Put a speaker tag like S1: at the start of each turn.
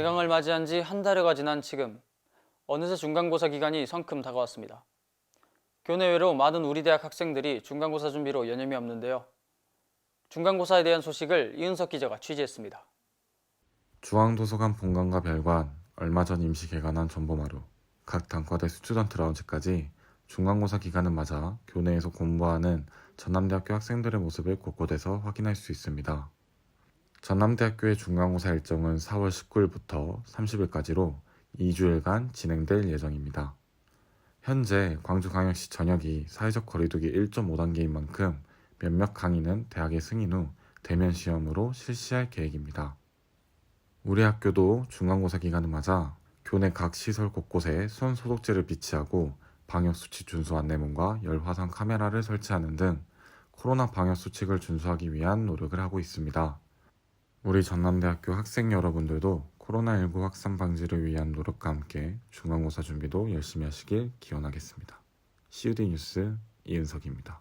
S1: 개강을 맞이한 지 한 달여가 지난 지금 어느새 중간고사 기간이 성큼 다가왔습니다. 교내외로 많은 우리 대학 학생들이 중간고사 준비로 여념이 없는데요. 중간고사에 대한 소식을 이은석 기자가 취재했습니다.
S2: 중앙도서관 본관과 별관, 얼마 전 임시 개관한 전보마루, 각 단과대 스튜던트 라운지까지 중간고사 기간을 맞아 교내에서 공부하는 전남대학교 학생들의 모습을 곳곳에서 확인할 수 있습니다. 전남대학교의 중간고사 일정은 4월 19일부터 30일까지로 2주일간 진행될 예정입니다. 현재 광주광역시 전역이 사회적 거리두기 1.5단계인 만큼 몇몇 강의는 대학의 승인 후 대면 시험으로 실시할 계획입니다. 우리 학교도 중간고사 기간을 맞아 교내 각 시설 곳곳에 손 소독제를 비치하고 방역 수칙 준수 안내문과 열화상 카메라를 설치하는 등 코로나 방역 수칙을 준수하기 위한 노력을 하고 있습니다. 우리 전남대학교 학생 여러분들도 코로나19 확산 방지를 위한 노력과 함께 중간고사 준비도 열심히 하시길 기원하겠습니다. CUD 뉴스 이은석입니다.